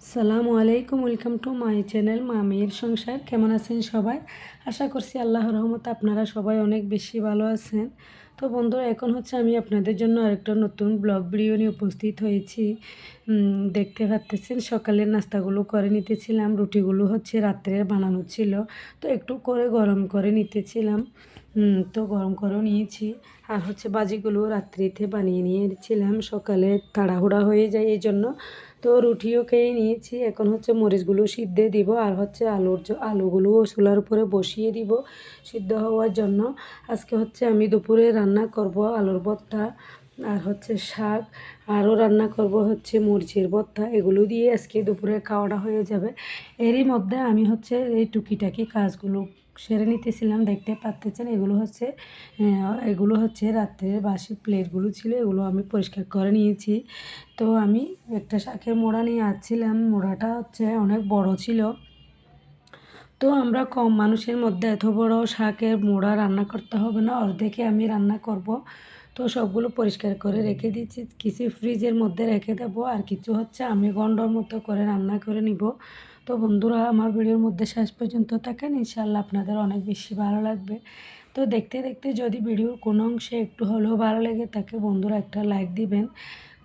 সালামু আলাইকুম, welcome to my channel মামির সংসার। কেমন আছেন সবাই? আশা করছি আল্লাহ রহমত আপনারা সবাই অনেক বেশি ভালো আছেন। তো বন্ধুরা, এখন হচ্ছে আমি আপনাদের জন্য আরেকটা নতুন ব্লগ ভিডিও নিয়ে উপস্থিত হয়েছি। দেখতে পাচ্তেছেন, সকালের নাস্তাগুলো করে নিতেছিলাম, রুটিগুলো হচ্ছে রাত্রের বানানো ছিল। তো একটু করে গরম করে নিতেছিলাম। তো গরম করেও নিয়েছি। আর হচ্ছে বাজিগুলো রাত্রিতে বানিয়ে নিয়েছিলাম। সকালে তাড়াহুড়া হয়ে যায় এই জন্য তো রুটিও খেয়ে নিয়েছি। এখন হচ্ছে মরিচগুলো সিদ্ধে দিব আর হচ্ছে আলুর আলুগুলোও চুলার উপরে বসিয়ে দিব সিদ্ধ হওয়ার জন্য। আজকে হচ্ছে আমি দুপুরে রান্না করব আলুর ভর্তা। আর হচ্ছে শাক। আরও রান্না করব হচ্ছে মরিচের ভর্তা এগুলো দিয়ে আজকে দুপুরে খাওয়াটা হয়ে যাবে। এরই মধ্যে আমি হচ্ছে এই টুকিটাকি কাজগুলো সেরে নিতেছিলাম, দেখতে পাচ্তেছেন এগুলো হচ্ছে এগুলো হচ্ছে রাত্রের বাসি প্লেটগুলো ছিল, এগুলো আমি পরিষ্কার করে নিয়েছি। তো আমি একটা শাকের মোড়া নিয়ে আসছিলাম। মোড়াটা হচ্ছে অনেক বড় ছিল। তো আমরা কম মানুষের মধ্যে এত বড় শাকের মোড়া রান্না করতে হবে না। অর্ধেকে আমি রান্না করব। তো সবগুলো পরিষ্কার করে রেখে দিচ্ছি কিছু ফ্রিজের মধ্যে রেখে দেবো, আর কিছু হচ্ছে আমি গন্ডর মতো করে রান্না করে নিব। তো বন্ধুরা, আমার ভিডিওর মধ্যে শেষ পর্যন্ত থাকেন ইনশাল্লাহ আপনাদের অনেক বেশি ভালো লাগবে। তো দেখতে দেখতে যদি ভিডিওর কোনো অংশে একটু হলেও ভালো লেগে থাকে, বন্ধুরা একটা লাইক দিবেন,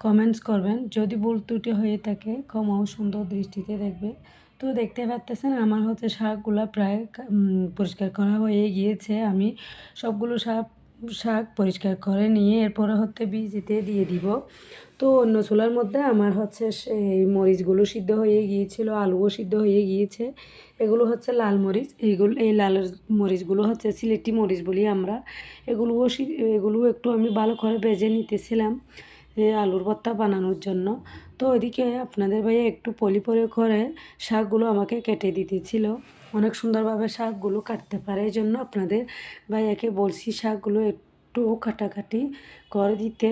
কমেন্টস করবেন। যদি ভুল ত্রুটি হয়ে থাকে, ক্ষমাও সুন্দর দৃষ্টিতে দেখবে তো দেখতে পাচ্তেছেন, আমার হচ্ছে শাকগুলো প্রায় পরিষ্কার করা হয়ে গিয়েছে। আমি সবগুলো শাক শাক পরিষ্কার করে নিয়ে এরপরে হচ্ছে বীজিতে দিয়ে দিব। তো অন্য চুলার মধ্যে আমার হচ্ছে সেই মরিচগুলো সিদ্ধ হয়ে গিয়েছিল, আলুও সিদ্ধ হয়ে গিয়েছে। এগুলো হচ্ছে লাল মরিচ, এইগুলো, এই লাল মরিচগুলো হচ্ছে সিলেটি মরিচ বলি আমরা। এগুলোও এগুলোও একটু আমি ভালো করে ভেজে নিতেছিলাম আলুর ভর্তা বানানোর জন্য। তো ওইদিকে আপনাদের ভাইয়া একটু পলি পরে করে শাকগুলো আমাকে কেটে দিতেছিল। অনেক সুন্দরভাবে শাকগুলো কাটতে পারে এই জন্য আপনাদের ভাইয়াকে বলছি শাকগুলো একটু কাটাকাটি করে দিতে।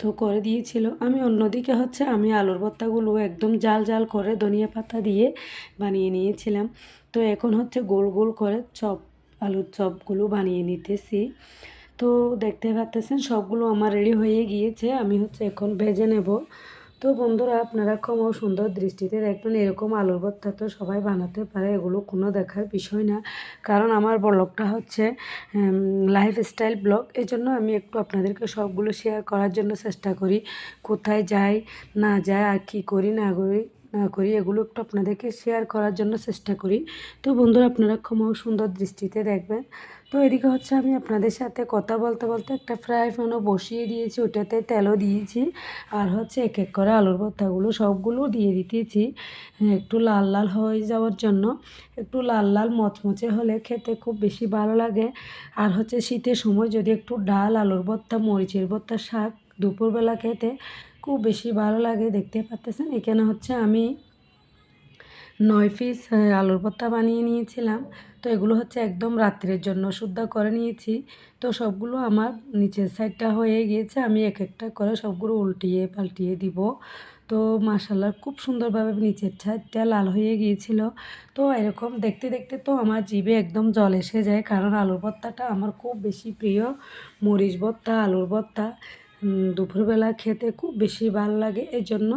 তো করে দিয়েছিল। আমি অন্যদিকে হচ্ছে আমি আলুর ভর্তাগুলো একদম জাল জাল করে ধনিয়া পাতা দিয়ে বানিয়ে নিয়েছিলাম। তো এখন হচ্ছে গোল গোল করে চপ, আলুর চপগুলো বানিয়ে নিতেছি। তো দেখতে পাচ্তেছেন, সবগুলো আমার রেডি হয়ে গিয়েছে, আমি হচ্ছে এখন ভেজে নেব। তো বন্ধুরা, আপনারা ক্ষমা সুন্দর দৃষ্টিতে দেখবেন, এরকম আলুর ভর্তা তো সবাই বানাতে পারে, এগুলো কোনো দেখার বিষয় না। কারণ আমার ব্লগটা হচ্ছে লাইফ স্টাইল ব্লগ এই জন্য আমি একটু আপনাদেরকে সবগুলো শেয়ার করার জন্য চেষ্টা করি। কোথায় যাই, না যাই, আর কি করি, না করি না করি, এগুলো একটু আপনাদেরকে শেয়ার করার জন্য চেষ্টা করি। তো বন্ধুরা, আপনারা ক্ষমা সুন্দর দৃষ্টিতে দেখবেন। তো এদিকে হচ্ছে আমি আপনাদের সাথে কথা বলতে বলতে একটা ফ্রাই প্যানও বসিয়ে দিয়েছি, ওটাতে তেলও দিয়েছি, আর হচ্ছে এক এক করে আলুর ভর্তাগুলো সবগুলো দিয়ে দিতেছি। একটু লাল লাল হয়ে যাওয়ার জন্য, একটু লাল লাল মচমচে হলে খেতে খুব বেশি ভালো লাগে। আর হচ্ছে শীতের সময় যদি একটু ডাল, আলুর ভর্তা, মরিচের ভর্তা, শাক দুপুরবেলা খেতে খুব বেশি ভালো লাগে দেখতে পাচ্তেছেন এখানে হচ্ছে আমি নয় পিস আলুর ভর্তা বানিয়ে নিয়েছিলাম। তো এগুলো হচ্ছে একদম রাত্রের জন্য শুদ্ধ করে নিয়েছি। তো সবগুলো আমার নিচের সাইডটা হয়ে গিয়েছে। আমি এক একটা করে সবগুলো উল্টিয়ে পাল্টিয়ে দিব। তো মাসাল্লাহ খুব সুন্দরভাবে নিচের সাইডটা লাল হয়ে গিয়েছিল। তো এরকম দেখতে দেখতে তো আমার জিভে একদম জল এসে যায়। কারণ আলুর ভর্তাটা আমার খুব বেশি প্রিয়। মরিচ ভর্তা আলুর উম, দুপুরবেলা খেতে খুব বেশি ভালো লাগে এই জন্য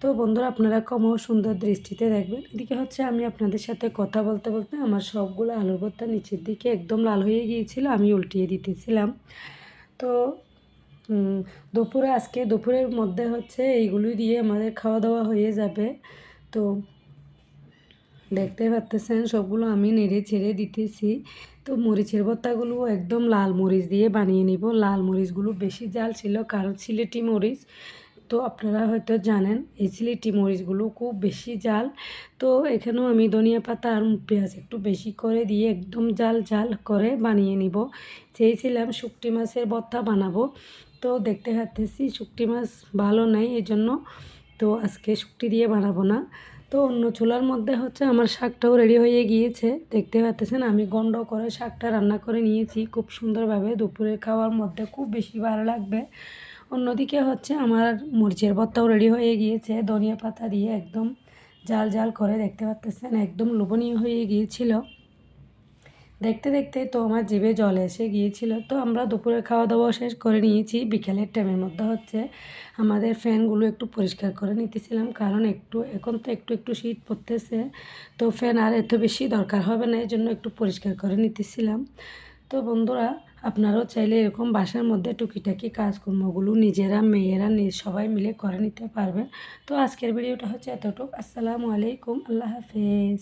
তো বন্ধুরা, আপনারা কমও সুন্দর দৃষ্টিতে দেখবেন। এদিকে হচ্ছে আমি আপনাদের সাথে কথা বলতে বলতে আমার সবগুলো আলুর ভর্তা নিচের দিকে একদম লাল হয়ে গিয়েছিল, আমি উল্টিয়ে দিতেছিলাম। তো দুপুরে, আজকে দুপুরের মধ্যে হচ্ছে এইগুলো দিয়ে আমাদের খাওয়া দাওয়া হয়ে যাবে। তো, দেখতে পাচ্তেছেন সবগুলো আমি নেড়ে ছেড়ে দিতেছি। তো মরিচের ভর্তাগুলো একদম লাল মরিচ দিয়ে বানিয়ে নিব। লাল মরিচগুলো বেশি জাল ছিল কারণ সিলেটি মরিচ। তো আপনারা হয়তো জানেন, এই সিলেটি মরিচগুলো খুব বেশি জাল। তো এখানেও আমি ধনিয়া পাতা আর পেঁয়াজ একটু বেশি করে দিয়ে একদম জাল জাল করে বানিয়ে নিব। চেয়েছিলাম শুকটি মাছের ভর্তা বানাবো। তো দেখতে পাচ্তেছি শুকটি মাছ ভালো নাই এই জন্য তো আজকে শুকটি দিয়ে বানাবো না। তো অন্য চুলার মধ্যে হচ্ছে আমার শাকটাও রেডি হয়ে গিয়েছে। দেখতে পাচ্ছেন আমি গন্ড করে শাকটা রান্না করে নিয়েছি। খুব সুন্দরভাবে দুপুরের খাওয়ার মধ্যে খুব বেশি ভালো লাগবে। অন্যদিকে হচ্ছে আমার মরিচের ভর্তাও রেডি হয়ে গিয়েছে, ধনিয়া পাতা দিয়ে একদম জাল জাল করে, দেখতে পাচ্ছেন একদম লোভনীয় হয়ে গিয়েছিল। দেখতে দেখতে তো আমার জিভে জল এসে গিয়েছিল। তো আমরা দুপুরে খাওয়া দাওয়া শেষ করে নিয়েছি। বিকেলের টাইমের মধ্যে হচ্ছে আমাদের ফ্যানগুলো একটু পরিষ্কার করে নিতেছিলাম। কারণ একটু, এখন তো একটু একটু শীত পড়তেছে। তো ফ্যান আর এত বেশি দরকার হবে না এই জন্য একটু পরিষ্কার করে নিতেছিলাম। তো বন্ধুরা, আপনারাও চাইলে এরকম বাসার মধ্যে টুকিটাকি কাজকর্মগুলো নিজেরা, মেয়েরা সবাই মিলে করে নিতে পারবেন। তো আজকের ভিডিওটা হচ্ছে এতটুকু। আসসালামু আলাইকুম। আল্লাহ হাফেজ।